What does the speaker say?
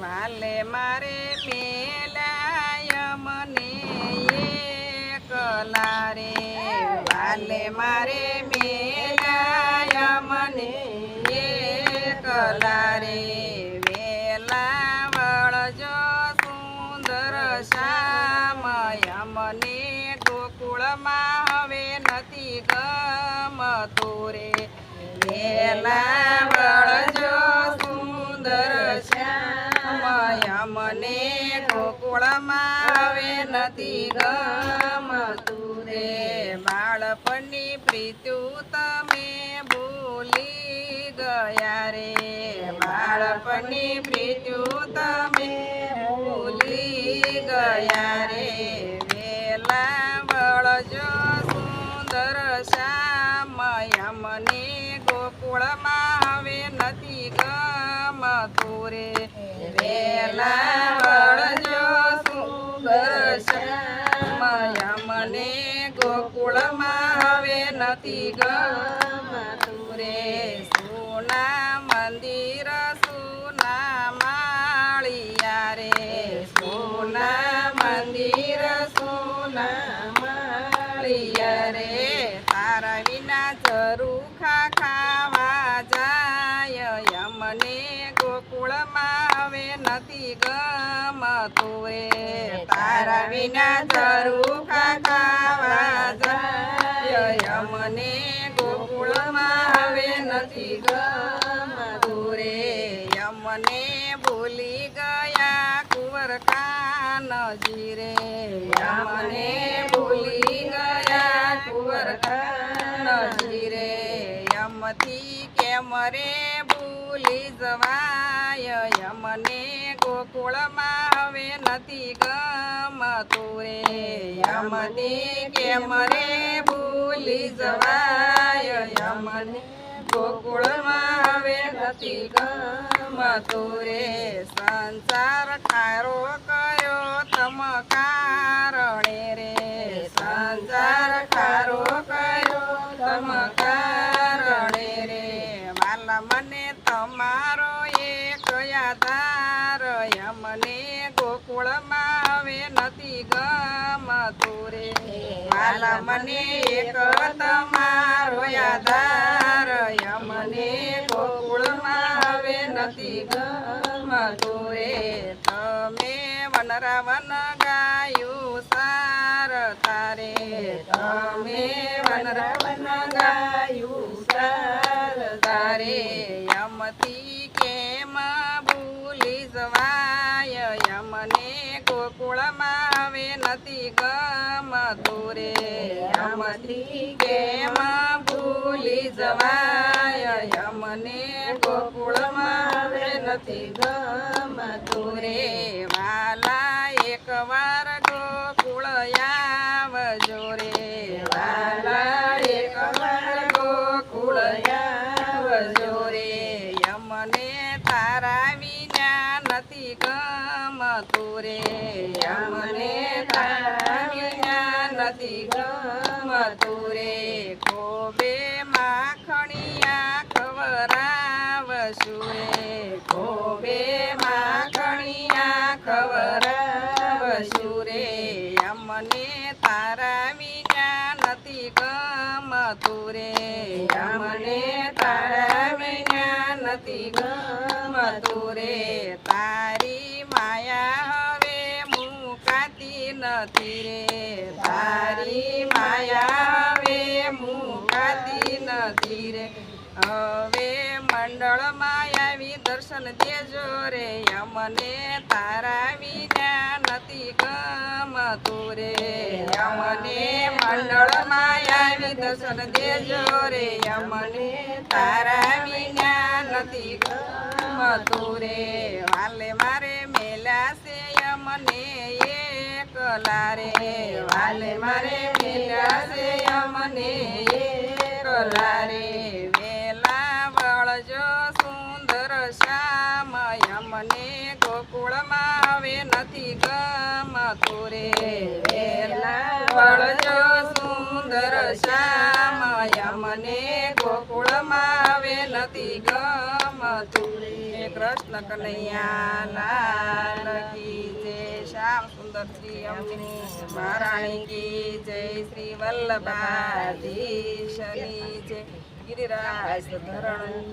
વાલે મારે મેલાય મને એકલા રે વાલે મારે મેલાય મને એકલા રે વળજો સુંદર શ્યામય, મને ગોકુળમાં હવે નથી ગમતું રે. વેલા વળજો મને ગોકુળમાં હવે નથી ગમતું રે બાળપણની પ્રીત્યું તમે ભૂલી ગયા રે. બાળપણની પ્રીત્યું તમે ભૂલી ગયા રે. ગમતું રે વેલા વળજો સુંદર મને ગોકુળમાં હવે નથી ગમતું રે સોના મંદિર સોના માળિયા રે સોના મંદિર યમને ગોકુળમાં હવે નથી ગમતું રે તારા વિના ચરુખા કાકા મને યમને ગોકુળમાં હવે નથી ગમતું રે યમને ભૂલી ગયા કુંવર કાનજી રે યમને ભૂલી ગયા કુંવર કાનજી રે યમથી કેમ રે ભૂલી જવાય યમને ગોકુળમાં હવે નથી ગમતું રે. યમને કેમ રે ભૂલી જવાય યમને ગોકુળમાં હવે નથી ગમતું રે. સંસાર ખારો મને તમારો એક આધાર મને ગોકુળમાં હવે નથી ગમતું રે. માલા મને એક તમારો આધાર મને ગોકુળમાં હવે નથી ગમતું રે. તમે વનરાવન ગાયું સાર તારે. તમે વનરાવન ગાયું સાર તારે યમથી કેમ ભૂલી જવાય? યમને ગોકુળમાં આવે નથી ગમતું રે યમથી કેમ ભૂલી જવાય? યમને ગોકુળમાં આવે નથી ગમતું રે રે અમને તારા નથી ગમતું રે કોબે માખણિયા ખવરાવશું રે કોબે માખણિયા ખવરાવશું રે અમને તારા વિના નથી ગમતું રે અમને તારા વિના નથી ગમતું રે તારી નથી તારી માયા હવે મુકાતી નથી રે. હવે મંડળ માયાવી દર્શન દેજો રે, અમને તારા વિના નથી ગમતું રે. અમને મંડળ આવી દર્શન દેજો રે, અમને તારા વિના નથી ગમતું રે. વાલે મારે મેલા છે, અમને એકલા વાલે મારે મેલા અમને. એકલા વેલા વળજો સુંદર શ્યામય મને ગોકુળમાં હવે નથી ગમતું રે. વેલા વળજો સુંદર શ્યામય મને ગોકુળમાં હવે નથી ગમ ગમતું રે. કૃષ્ણ કનૈયા, લાલ કી જય. શ્યામ સુંદરજી અમને મહારાણી કી જય. શ્રી વલ્લભાધીશની જય. ગિરિરાજ ધરણ